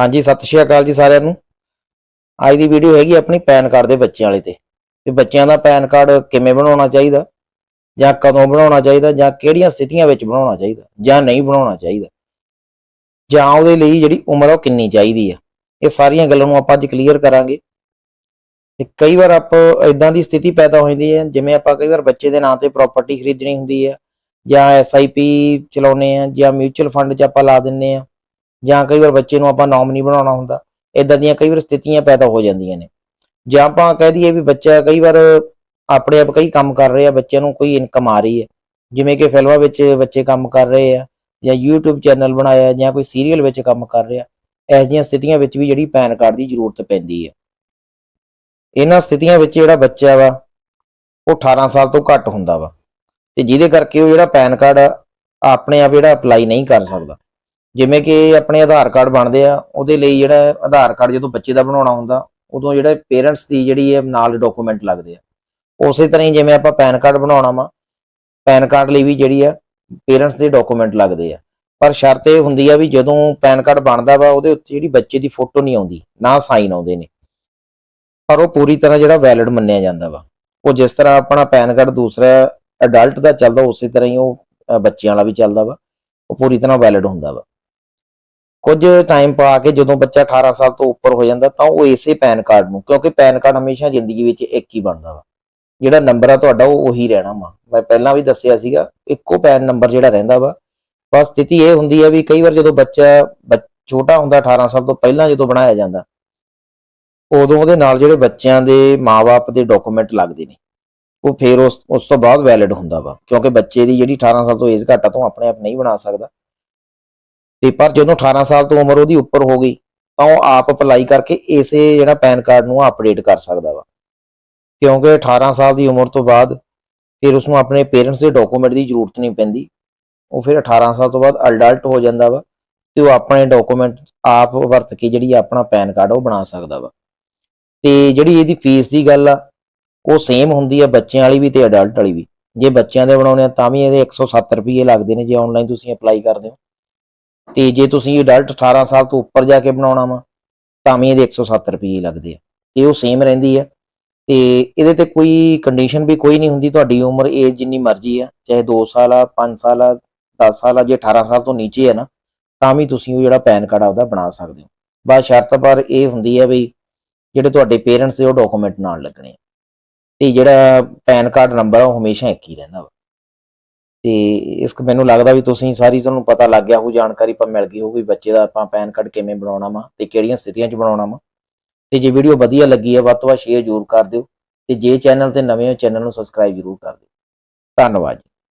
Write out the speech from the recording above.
ਹਾਂਜੀ, ਸਤਿ ਸ਼੍ਰੀ ਅਕਾਲ ਜੀ ਸਾਰਿਆਂ ਨੂੰ। ਅੱਜ ਦੀ ਵੀਡੀਓ ਹੈਗੀ ਆਪਣੀ ਪੈਨ ਕਾਰਡ ਦੇ ਬੱਚਿਆਂ ਵਾਲੇ ਤੇ। ਤੇ ਬੱਚਿਆਂ ਦਾ ਪੈਨ ਕਾਰਡ ਕਿਵੇਂ ਬਣਾਉਣਾ ਚਾਹੀਦਾ? ਜਾਂ ਕਦੋਂ ਬਣਾਉਣਾ ਚਾਹੀਦਾ? ਜਾਂ ਕਿਹੜੀਆਂ ਸਥਿਤੀਆਂ ਵਿੱਚ ਬਣਾਉਣਾ ਚਾਹੀਦਾ? ਜਾਂ ਨਹੀਂ ਬਣਾਉਣਾ ਚਾਹੀਦਾ? ਜਾਂ ਉਹਦੇ ਲਈ ਜਿਹੜੀ ਉਮਰ ਉਹ ਕਿੰਨੀ ਚਾਹੀਦੀ ਆ? ਇਹ ਸਾਰੀਆਂ ਗੱਲਾਂ ਨੂੰ ਆਪਾਂ ਅੱਜ ਕਲੀਅਰ ਕਰਾਂਗੇ। ਤੇ ਕਈ ਵਾਰ ਆਪ ਇਦਾਂ ਦੀ ਸਥਿਤੀ ਪੈਦਾ ਹੋ ਜਾਂਦੀ ਹੈ ਜਿਵੇਂ ਆਪਾਂ ਕਈ ਵਾਰ ਬੱਚੇ ਦੇ ਨਾਂ ਤੇ ਪ੍ਰਾਪਰਟੀ ਖਰੀਦਣੀ ਹੁੰਦੀ ਹੈ ਜਾਂ ਐਸਆਈਪੀ ਚਲਾਉਨੇ ਆ, ਜਾਂ ਮਿਊਚੁਅਲ ਫੰਡ 'ਚ ਆਪਾਂ ਲਾ ਦਿੰਨੇ ਆ। ਜਾਂ ਕਈ ਵਾਰ ਬੱਚੇ ਨੂੰ ਆਪਾਂ ਨੋਮਨੀ ਬਣਾਉਣਾ ਹੁੰਦਾ ਇਦਾਂ ਦੀਆਂ ਕਈ ਵਾਰ ਸਥਿਤੀਆਂ ਪੈਦਾ ਹੋ ਜਾਂਦੀਆਂ ਨੇ। ਜਾਂ ਆਪਾਂ ਕਹਿ ਦਈਏ ਵੀ ਬੱਚਾ ਕਈ ਵਾਰ ਆਪਣੇ ਆਪ ਕਈ ਕੰਮ ਕਰ ਰਿਹਾ, ਬੱਚਿਆਂ ਨੂੰ ਕੋਈ ਇਨਕਮ ਆ ਰਹੀ ਹੈ। ਜਿਵੇਂ ਕਿ ਫਿਲਮਾਂ ਵਿੱਚ ਬੱਚੇ ਕੰਮ ਕਰ ਰਹੇ ਆ, ਜਾਂ YouTube ਚੈਨਲ ਬਣਾਇਆ, ਜਾਂ ਕੋਈ ਸੀਰੀਅਲ ਵਿੱਚ ਕੰਮ ਕਰ ਰਿਹਾ ਇਸ ਜਿਹੀਆਂ ਸਥਿਤੀਆਂ ਵਿੱਚ ਵੀ ਜਿਹੜੀ ਪੈਨ ਕਾਰਡ ਦੀ ਜ਼ਰੂਰਤ ਪੈਂਦੀ ਹੈ। ਇਹਨਾਂ ਸਥਿਤੀਆਂ ਵਿੱਚ ਜਿਹੜਾ ਬੱਚਾ ਵਾ, ਉਹ 18 ਸਾਲ ਤੋਂ ਘੱਟ ਹੁੰਦਾ ਵਾ। ਤੇ ਜਿਹਦੇ ਕਰਕੇ ਉਹ ਜਿਹੜਾ ਪੈਨ ਕਾਰਡ ਆਪਣੇ ਆਪ ਜਿਹੜਾ ਅਪਲਾਈ ਨਹੀਂ ਕਰ ਸਕਦਾ। ਜਿਵੇਂ ਕਿ ਆਪਣੇ ਆਧਾਰ ਕਾਰਡ ਬਣਦੇ ਆ, ਉਹਦੇ ਲਈ ਜਿਹੜਾ ਆਧਾਰ ਕਾਰਡ ਜਦੋਂ ਬੱਚੇ ਦਾ ਬਣਾਉਣਾ ਹੁੰਦਾ, ਉਦੋਂ ਜਿਹੜਾ ਪੇਰੈਂਟਸ ਦੀ ਜਿਹੜੀ ਹੈ ਨਾਲ ਡਾਕੂਮੈਂਟ ਲੱਗਦੇ ਆ। ਉਸੇ ਤਰ੍ਹਾਂ ਹੀ ਜਿਵੇਂ ਆਪਾਂ ਪੈਨ ਕਾਰਡ ਬਣਾਉਣਾ ਵਾ, ਪੈਨ ਕਾਰਡ ਲਈ ਵੀ ਜਿਹੜੀ ਆ ਪੇਰੈਂਟਸ ਦੇ ਡਾਕੂਮੈਂਟ ਲੱਗਦੇ ਆ। ਪਰ ਸ਼ਰਤ ਇਹ ਹੁੰਦੀ ਆ ਵੀ ਜਦੋਂ ਪੈਨ ਕਾਰਡ ਬਣਦਾ ਵਾ, ਉਹਦੇ ਉੱਤੇ ਜਿਹੜੀ ਬੱਚੇ ਦੀ ਫੋਟੋ ਨਹੀਂ ਆਉਂਦੀ, ਨਾ ਸਾਈਨ ਆਉਂਦੇ ਨੇ। ਪਰ ਉਹ ਪੂਰੀ ਤਰ੍ਹਾਂ ਜਿਹੜਾ ਵੈਲਿਡ ਮੰਨਿਆ ਜਾਂਦਾ ਵਾ। ਉਹ ਜਿਸ ਤਰ੍ਹਾਂ ਆਪਣਾ ਪੈਨ ਕਾਰਡ ਦੂਸਰਾ ਅਡਲਟ ਦਾ ਚੱਲਦਾ, ਉਸੇ ਤਰ੍ਹਾਂ ਹੀ ਉਹ ਬੱਚਿਆਂ ਵਾਲਾ ਵੀ ਚੱਲਦਾ ਵਾ। ਉਹ ਪੂਰੀ ਤਰ੍ਹਾਂ ਵੈਲਿਡ ਹੁੰਦਾ ਵਾ। ਕੁਝ ਟਾਈਮ ਪਾ ਕੇ ਜਦੋਂ ਬੱਚਾ 18 ਸਾਲ ਤੋਂ ਉੱਪਰ ਹੋ ਜਾਂਦਾ ਤਾਂ ਉਹ ਇਸੇ ਪੈਨ ਕਾਰਡ ਨੂੰ, ਕਿਉਂਕਿ ਪੈਨ ਕਾਰਡ ਹਮੇਸ਼ਾ ਜ਼ਿੰਦਗੀ ਵਿੱਚ ਇੱਕ ਹੀ ਬਣਦਾ ਵਾ। ਜਿਹੜਾ ਨੰਬਰ ਆ ਤੁਹਾਡਾ ਉਹ ਉਹੀ ਰਹਿਣਾ ਵਾ। ਮੈਂ ਪਹਿਲਾਂ ਵੀ ਦੱਸਿਆ ਸੀਗਾ, ਇੱਕੋ ਪੈਨ ਨੰਬਰ ਜਿਹੜਾ ਰਹਿੰਦਾ ਵਾ। ਬਸ ਸਥਿਤੀ ਇਹ ਹੁੰਦੀ ਆ ਵੀ ਕਈ ਵਾਰ ਜਦੋਂ ਬੱਚਾ ਬੱਚ- ਛੋਟਾ ਹੁੰਦਾ 18 ਸਾਲ ਤੋਂ ਪਹਿਲਾਂ ਜਦੋਂ ਬਣਾਇਆ ਜਾਂਦਾ, ਉਦੋਂ ਉਹਦੇ ਨਾਲ ਜਿਹੜੇ ਬੱਚਿਆਂ ਦੇ ਮਾਪੇ ਦੇ ਡਾਕੂਮੈਂਟ ਲੱਗਦੇ ਨੇ। ਉਹ ਫਿਰ ਉਸ ਉਸ ਤੋਂ ਬਾਅਦ ਵੈਲਿਡ ਹੁੰਦਾ ਵਾ, ਕਿਉਂਕਿ ਬੱਚੇ ਦੀ ਜਿਹੜੀ 18 ਸਾਲ ਤੋਂ ਏਜ ਘੱਟ ਆ, ਤੋਂ ਆਪਣੇ ਆਪ ਨਹੀਂ ਬਣਾ ਸਕਦਾ। ਤੇ ਪਰ ਜਦੋਂ 18 ਸਾਲ ਤੋਂ ਉਮਰ ਉਹਦੀ ਉੱਪਰ ਹੋ ਗਈ, ਤਾਂ ਉਹ ਆਪ ਅਪਲਾਈ ਕਰਕੇ ਇਸੇ ਜਿਹੜਾ ਪੈਨ ਕਾਰਡ ਨੂੰ ਅਪਡੇਟ ਕਰ ਸਕਦਾ ਵਾ। ਕਿਉਂਕਿ 18 ਸਾਲ ਦੀ ਉਮਰ ਤੋਂ ਬਾਅਦ ਫਿਰ ਉਸ ਨੂੰ ਆਪਣੇ ਪੇਰੈਂਟਸ ਦੇ ਡਾਕੂਮੈਂਟ ਦੀ ਜ਼ਰੂਰਤ ਨਹੀਂ ਪੈਂਦੀ। ਉਹ ਫਿਰ 18 ਸਾਲ ਤੋਂ ਬਾਅਦ ਅਡਲਟ ਹੋ ਜਾਂਦਾ ਵਾ ਤੇ ਉਹ ਆਪਣੇ ਡਾਕੂਮੈਂਟ ਆਪ ਵਰਤ ਕੇ ਜਿਹੜੀ ਆਪਣਾ ਪੈਨ ਕਾਰਡ ਉਹ ਬਣਾ ਸਕਦਾ ਵਾ। ਤੇ ਜਿਹੜੀ ਇਹਦੀ ਫੀਸ ਦੀ ਗੱਲ ਆ, ਉਹ ਸੇਮ ਹੁੰਦੀ ਆ ਬੱਚਿਆਂ ਵਾਲੀ ਵੀ ਤੇ ਅਡਲਟ ਵਾਲੀ ਵੀ। ਜੇ ਬੱਚਿਆਂ ਦੇ ਬਣਾਉਣੇ ਆ ਤਾਂ ਵੀ ਇਹਦੇ 170 ਰੁਪਏ ਲੱਗਦੇ ਨੇ ਜੇ ਆਨਲਾਈਨ ਤੁਸੀਂ ਅਪਲਾਈ ਕਰਦੇ ਹੋ। ਤੇ ਜੇ ਤੁਸੀਂ ਅਡਲਟ 18 ਸਾਲ ਤੋਂ ਉੱਪਰ ਜਾ ਕੇ ਬਣਾਉਣਾ ਵਾ, ਤਾਂ ਵੀ ਇਹਦੇ 170 ਰੁਪਏ ਲੱਗਦੇ ਆ। ਤੇ ਉਹ ਸੇਮ ਰਹਿੰਦੀ ਆ। ਤੇ ਇਹਦੇ ਤੇ ਕੋਈ ਕੰਡੀਸ਼ਨ ਵੀ ਕੋਈ ਨਹੀਂ ਹੁੰਦੀ, ਤੁਹਾਡੀ ਉਮਰ ਏਜ ਜਿੰਨੀ ਮਰਜ਼ੀ ਆ, ਚਾਹੇ 2 ਸਾਲ ਆ 5 ਸਾਲ ਆ 10 ਸਾਲ ਆ, ਜੇ 18 ਸਾਲ ਤੋਂ ਨੀਚੇ ਆ ਨਾ, ਤਾਂ ਵੀ ਤੁਸੀਂ ਉਹ ਜਿਹੜਾ ਪੈਨ ਕਾਰਡ ਆ ਉਹਦਾ ਬਣਾ ਸਕਦੇ ਹੋ। ਬਸ ਸ਼ਰਤ ਪਰ ਇਹ ਹੁੰਦੀ ਆ ਵੀ ਜਿਹੜੇ ਤੁਹਾਡੇ ਪੇਰੈਂਟਸ ਦੇ ਉਹ ਡਾਕੂਮੈਂਟ ਨਾਲ ਲੱਗਣੇ ਆ। ਤੇ ਜਿਹੜਾ ਪੈਨ ਕਾਰਡ ਨੰਬਰ ਆ, ਉਹ ਹਮੇਸ਼ਾ ਇੱਕ ਹੀ ਰਹਿੰਦਾ ਵਾ। ਤੇ ਇਸ ਮੈਨੂੰ ਲੱਗਦਾ ਵੀ ਤੁਸੀਂ ਸਾਰੀ ਤੁਹਾਨੂੰ ਪਤਾ ਲੱਗ ਗਿਆ, ਉਹ ਜਾਣਕਾਰੀ ਆਪਾਂ ਮਿਲ ਗਈ ਹੋਊਗੀ ਬੱਚੇ ਦਾ, ਆਪਾਂ ਪੈਨ ਕਾਰਡ ਕਿਵੇਂ ਬਣਾਉਣਾ ਵਾ ਤੇ ਕਿਹੜੀਆਂ ਸਥਿਤੀਆਂ 'ਚ ਬਣਾਉਣਾ ਵਾ। ਤੇ ਜੇ ਵੀਡੀਓ ਵਧੀਆ ਲੱਗੀ ਹੈ, ਵੱਧ ਤੋਂ ਵੱਧ ਸ਼ੇਅਰ ਜ਼ਰੂਰ ਕਰ ਦਿਓ ਤੇ ਜੇ ਚੈਨਲ ਤੇ ਨਵੇਂ ਹੋ, ਚੈਨਲ ਨੂੰ ਸਬਸਕ੍ਰਾਈਬ ਜ਼ਰੂਰ ਕਰ ਦਿਓ। ਧੰਨਵਾਦ ਜੀ।